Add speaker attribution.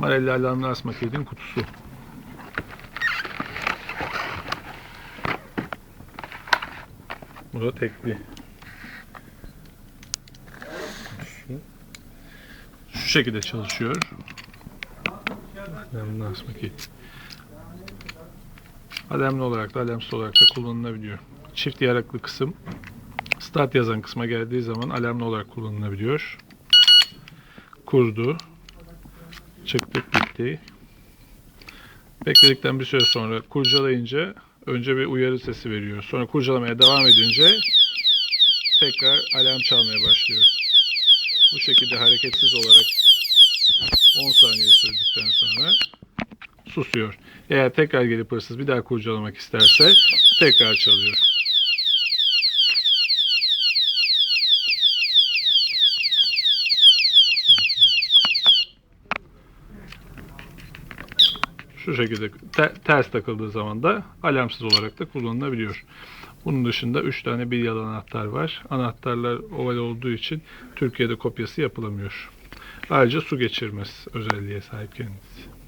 Speaker 1: Marelli alarmlı asma kilidin kutusu. Bu da tekli. Şu şekilde çalışıyor. Alarmlı asma kilit. Alarmlı olarak da alarmsız olarak da kullanılabiliyor. Çift yaraklı kısım start yazan kısma geldiği zaman alarmlı olarak kullanılabiliyor. Kurdu. Çıktık bitti. Bekledikten bir süre sonra kurcalayınca önce bir uyarı sesi veriyor. Sonra kurcalamaya devam edince tekrar alarm çalmaya başlıyor. Bu şekilde hareketsiz olarak 10 saniye sürdükten sonra susuyor. Eğer tekrar gelip hırsız bir daha kurcalamak isterse tekrar çalıyor. Şu şekilde te- ters takıldığı zaman da alarmsız olarak da kullanılabiliyor. Bunun dışında 3 tane bir yalan anahtar var. Anahtarlar oval olduğu için Türkiye'de kopyası yapılamıyor. Ayrıca su geçirmez özelliğe sahip kendisi.